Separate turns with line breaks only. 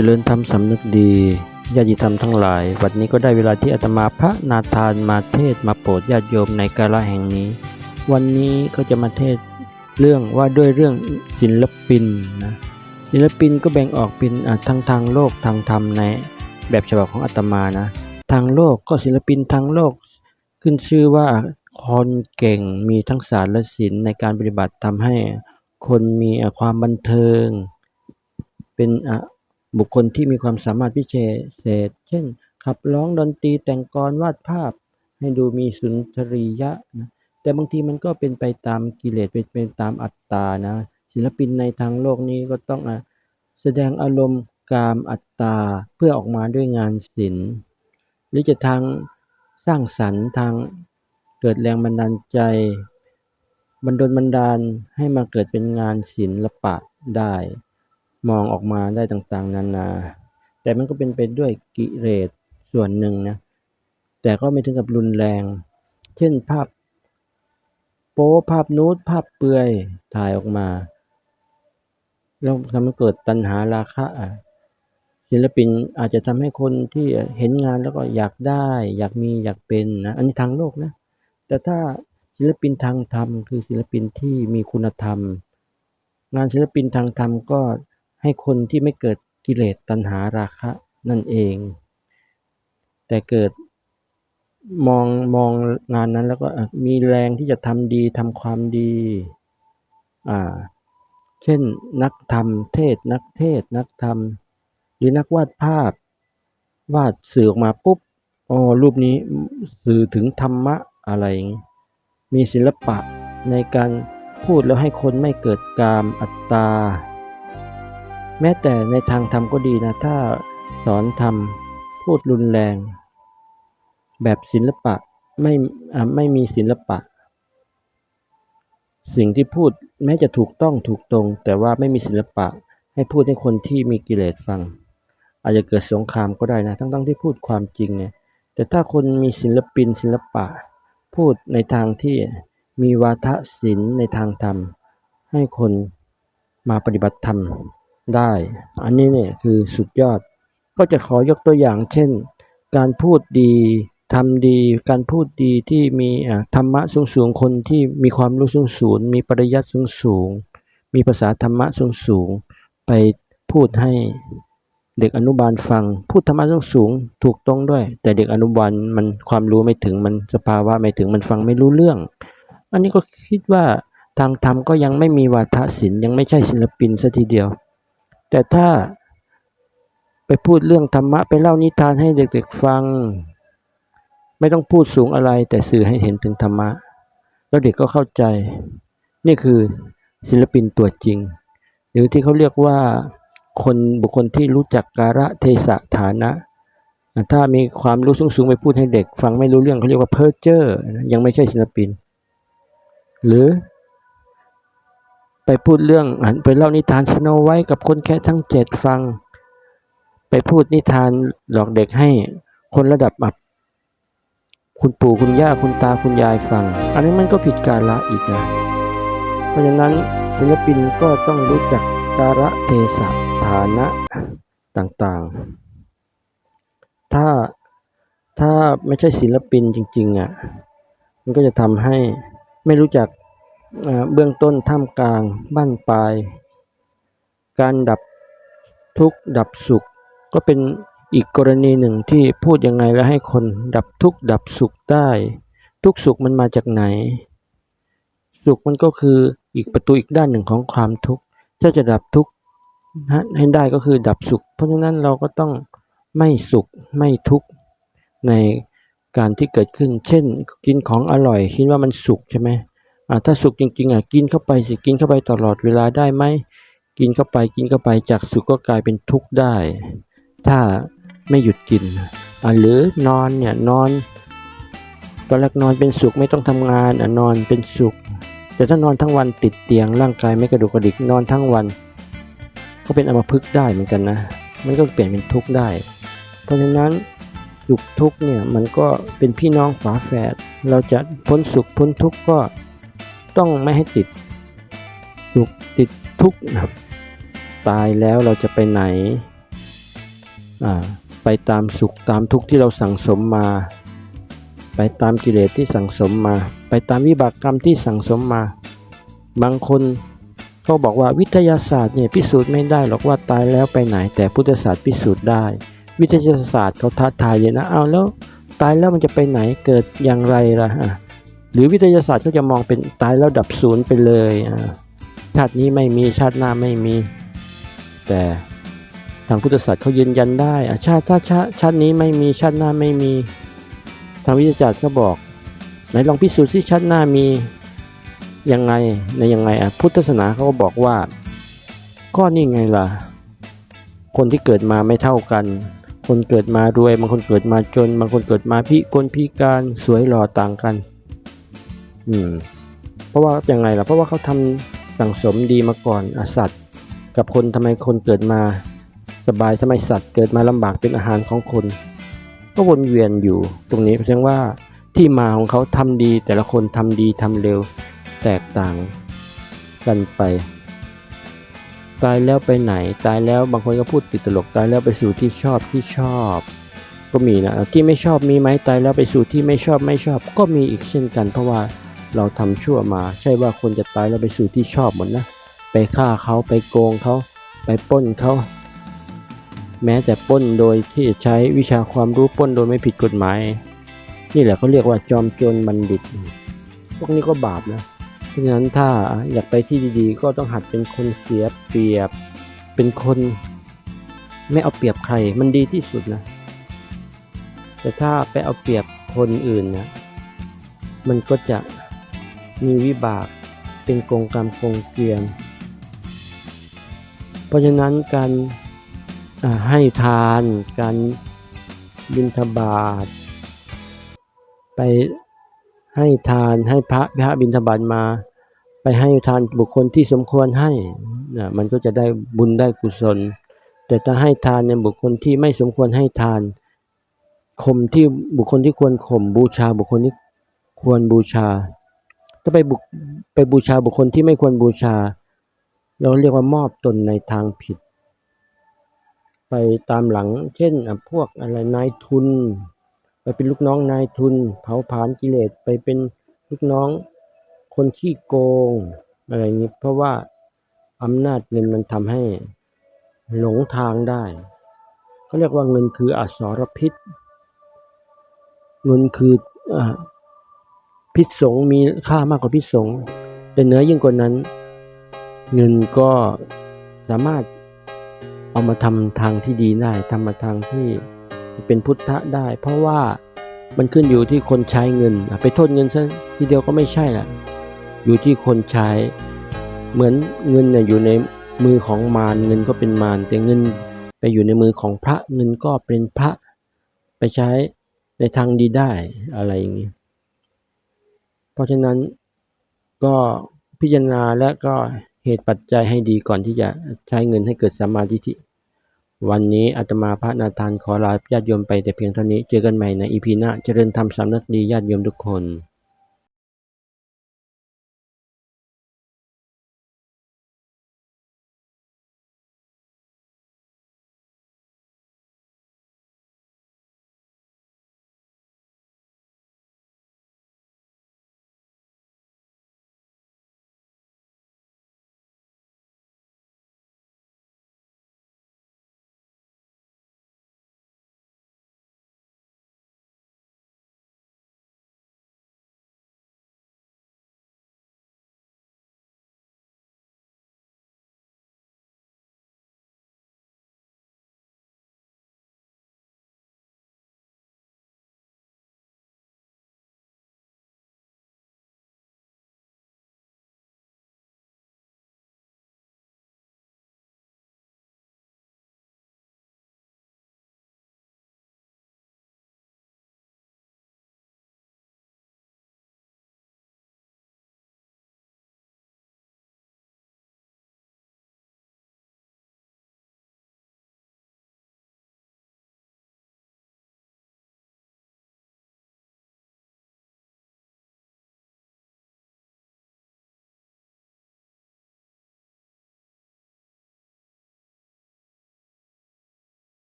จริญธรรมสำนึกดีญาติธรรมทั้งหลาย วันนี้ก็ได้เวลาที่อาตมาพระนาทานมาเทศมาโปรดญาติโยมในกาลแห่งนี้ วันนี้ก็จะมาเทศเรื่องว่าด้วยเรื่องศิลปินนะศิลปินก็แบ่งออกเป็นทั้งทางโลกทางธรรมในแบบฉบับของอาตมานะ ทางโลกก็ศิลปินทางโลก ขึ้นชื่อว่าคนเก่งมีทั้งศาสตร์และศิลป์ในการปฏิบัติทำให้คนมีความบันเทิง เป็นอะ บุคคลที่มีความสามารถพิเศษ เช่น ขับร้องดนตรีแต่งกลอนวาดภาพ ให้ดูมีสุนทรียะนะแต่บางทีมันก็เป็นไปตามกิเลสเป็นไปตามอัตตานะศิลปินในทางโลกนี้ก็ต้องอะแสดงอารมณ์กามอัตตาเพื่อออกมาด้วยงานศิลป์หรือจะทางสร้างสรรค์ทางเกิดแรงบันดาลใจบันดลบันดาลให้มาเกิดเป็นงานศิลปะได้ มองออกมาได้ต่างๆ นานา แต่มันก็เป็นไปด้วยกิเลสส่วนหนึ่งนะ แต่ก็ไม่ถึงกับรุนแรง เช่นภาพ โป๊ภาพนูดภาพเปลือยถ่ายออกมา แล้วทำให้เกิดตัณหาราคะอะศิลปินอาจจะทำให้คนที่เห็นงานแล้วก็อยากได้ อยากมีอยากเป็นนะ อันนี้ทางโลกนะ แต่ถ้าศิลปินทางธรรม คือศิลปินที่มีคุณธรรม งานศิลปินทางธรรมก็ ให้คนที่ไม่เกิดกิเลสตัณหาราคะนั่นเอง แต่เกิดมองมองงานนั้นแล้วก็มีแรงที่จะทำดีทำความดีอ่าเช่นนักธรรมเทศนักเทศนักธรรม หรือนักวาดภาพ วาดสื่อออกมาปุ๊บอ๋อรูปนี้สื่อถึงธรรมะอะไร มีศิลปะในการพูดแล้วให้คนไม่เกิดกามอัตตา แม้แต่ในทางธรรมก็ดีนะ ถ้าสอนธรรมพูดรุนแรง แบบศิลปะไม่ไม่มีศิลปะ สิ่งที่พูดแม้จะถูกต้องถูกตรง แต่ว่าไม่มีศิลปะให้พูดให้คนที่มีกิเลสฟัง อาจจะเกิดสงครามก็ได้นะ ทั้งๆที่พูดความจริงเนี่ยแต่ถ้าคนมีศิลปินศิลปะ พูดในทางที่มีวาทศิลป์ในทางธรรม ให้คนมาปฏิบัติธรรม ได้ อันนี้เนี่ยคือสุดยอด ก็จะขอยกตัวอย่าง เช่น การพูดดีทำดี การพูดดีที่มีธรรมะสูงสูงคนที่มีความรู้สูงสูงมีปริยัติสูงสูง มีภาษาธรรมะสูงสูง ไปพูดให้เด็กอนุบาลฟัง พูดธรรมะสูงสูงถูกต้องด้วย แต่เด็กอนุบาลมันความรู้ไม่ถึงมันสภาวะไม่ถึงมันฟังไม่รู้เรื่อง อันนี้ก็คิดว่าทางธรรมก็ยังไม่มีวาทศิลป์ยังไม่ใช่ศิลปินซะทีเดียว แต่ถ้าไปพูดเรื่องธรรมะไปเล่านิทานให้เด็กๆฟัง ไม่ต้องพูดสูงอะไรแต่สื่อให้เห็นถึงธรรมะ แล้วเด็กก็เข้าใจ นี่คือศิลปินตัวจริง หรือที่เขาเรียกว่าคนบุคคลที่รู้จักการะเทศะฐานะ ถ้ามีความรู้สูงๆไปพูดให้เด็ก ฟังไม่รู้เรื่องเขาเรียกว่าเพ้อเจ้อยังไม่ใช่ศิลปิน หรือ ไปพูดเรื่องหันไปเล่านิทานสโนไว้กับคนแค่ทั้งเจ็ดฟัง ไปพูดนิทานหลอกเด็กให้คนระดับอับ คุณปู่คุณย่าคุณตาคุณยายฟัง อันนี้มันก็ผิดกาละอีกนะ เพราะฉะนั้นศิลปินก็ต้องรู้จักการะเทศะฐานะต่างๆ ถ้าถ้าไม่ใช่ศิลปินจริง ๆอะ มันก็จะทำให้ไม่รู้จัก เบื้องต้นท่ามกลางบั้นปลาย การดับทุกข์ดับสุข ก็เป็นอีกกรณีหนึ่งที่พูดยังไงแล้วให้คนดับทุกข์ดับสุขได้ ทุกสุขมันมาจากไหน สุขมันก็คืออีกประตูอีกด้านหนึ่งของความทุกข์ถ้าจะดับทุกข์ให้ได้ก็คือดับสุข เพราะฉะนั้นเราก็ต้องไม่สุขไม่ทุกข์ในการที่เกิดขึ้น เช่น กินของอร่อยคิดว่ามันสุขใช่ไหม ถ้าสุขจริงๆอะกินเข้าไปสิกินเข้าไปตลอดเวลาได้ไหมกินเข้าไปกินเข้าไปจากสุขก็กลายเป็นทุกข์ได้ ถ้าไม่หยุดกินอ่าหรือนอนเนี่ยนอนตอนแรกนอนเป็นสุขไม่ต้องทำงานอะนอนเป็นสุข แต่ถ้านอนทั้งวันติดเตียงร่างกายไม่กระดุกกระดิกนอนทั้งวัน ก็เป็นอมพฤกได้เหมือนกันนะ มันก็เปลี่ยนเป็นทุกข์ได้ เพราะฉะนั้นสุขทุกข์เนี่ยมันก็เป็นพี่น้องฝาแฝดเราจะพ้นสุขพ้นทุกข์ก็ ต้องไม่ให้ติดสุขติดทุกข์นะตายแล้วเราจะไปไหนอ่าไปตามสุขตามทุกข์ที่เราสั่งสมมา ไปตามกิเลสที่สั่งสมมา ไปตามวิบากกรรมที่สั่งสมมา บางคนเขาบอกว่าวิทยาศาสตร์เนี่ยพิสูจน์ไม่ได้หรอกว่าตายแล้วไปไหน แต่พุทธศาสตร์พิสูจน์ได้ วิทยาศาสตร์เขาท้าทายเลยนะเอาแล้ว ตายแล้วมันจะไปไหนเกิดอย่างไรละ่ะ หรือวิทยาศาสตร์เขาจะมองเป็นตายแล้วดับศูนย์ไปเลยชาตินี้ไม่มีชาติหน้าไม่มี แต่ทางพุทธศาสตร์เขายืนยันได้ชาติถ้าชาติชาตินี้ไม่มีชาติหน้าไม่มี ทางวิทยาศาสตร์ก็บอกไหนลองพิสูจน์สิชาติหน้ามียังไงในยังไงอะพุทธศาสนาเขาก็บอกว่าก็นี่ไงล่ะ คนที่เกิดมาไม่เท่ากัน คนเกิดมารวยบางคนเกิดมาจน บางคนเกิดมาพิกลพิการสวยหล่อต่างกัน อืม เพราะว่ายังไงล่ะ เพราะว่าเขาทำสั่งสมดีมาก่อนอสัตว์ กับคนทำไมคนเกิดมาสบายทำไมสัตว์เกิดมาลำบากเป็นอาหารของคน ก็วนเวียนอยู่ตรงนี้แสดงว่าที่มาของเขาทำดีแต่ละคนทำดีทำเร็วแตกต่างกันไป ตายแล้วไปไหน ตายแล้วบางคนก็พูดติดตลกตายแล้วไปสู่ที่ชอบที่ชอบ ก็มีนะที่ไม่ชอบมีไหมตายแล้วไปสู่ที่ไม่ชอบไม่ชอบ ก็มีอีกเช่นกันเพราะว่า เราทำชั่วมา ใช่ว่าคนจะตายแล้วไปสู่ที่ชอบหมดนะ ไปฆ่าเขาไปโกงเขาไปป้นเขาแม้แต่ป้นโดยที่ใช้วิชาความรู้ป้นโดยไม่ผิดกฎหมาย นี่แหละเขาเรียกว่าจอมโจรบัณฑิต พวกนี้ก็บาปนะเพราะฉะนั้นถ้าอยากไปที่ดีๆ ก็ต้องหัดเป็นคนเสียเปรียบเป็นคนไม่เอาเปรียบใครมันดีที่สุดนะ แต่ถ้าไปเอาเปรียบคนอื่นนะมันก็จะ มีวิบากเป็นกงกรรมกงเกวียน เพราะฉะนั้นการให้ทานการบิณฑบาตไปให้ทานให้พระพระบิณฑบาตมา ไปให้ทานบุคคลที่สมควรให้นะมันก็จะได้บุญได้กุศล แต่ถ้าให้ทานในบุคคลที่ไม่สมควรให้ทานข่มที่บุคคลที่ควรข่มบูชาบุคคลที่ควรบูชา ถ้าไปบุกไปบูชาบุคคลที่ไม่ควรบูชา เราเรียกว่ามอบตนในทางผิด ไปตามหลัง เช่นอะพวกอะไรนายทุน ไปเป็นลูกน้องนายทุน เผาผลาญกิเลสไปเป็นลูกน้องคนขี้โกง อะไรนี้เพราะว่าอำนาจเงินมันทำให้หลงทางได้เขาเรียกว่าเงินคืออสรพิษ เงินคืออ่า พิษสงมีค่ามากกว่าพิษสงแต่เนือยิ่งกว่านั้น เงินก็สามารถเอามาทำทางที่ดีได้ทำมาทางที่เป็นพุทธะได้ เพราะว่ามันขึ้นอยู่ที่คนใช้เงิน ไปโทษเงินซะทีเดียวก็ไม่ใช่ละอยู่ที่คนใช้เหมือนเงินเนี่ยอยู่ในมือของมารเงินก็เป็นมารแต่เงินไปอยู่ในมือของพระเงินก็เป็นพระ ไปใช้ในทางดีได้อะไรอย่างนี้ เพราะฉะนั้นก็พิจารณาและก็เหตุปัจจัยให้ดีก่อนที่จะใช้เงินให้เกิดสัมมาทิฏฐิ วันนี้อาตมาพระนาทานขอลาญาติโยมไปแต่เพียงเท่านี้ เจอกันใหม่ในอีพีหน้าเจริญธรรมสำนักดีญาติโยมทุกคน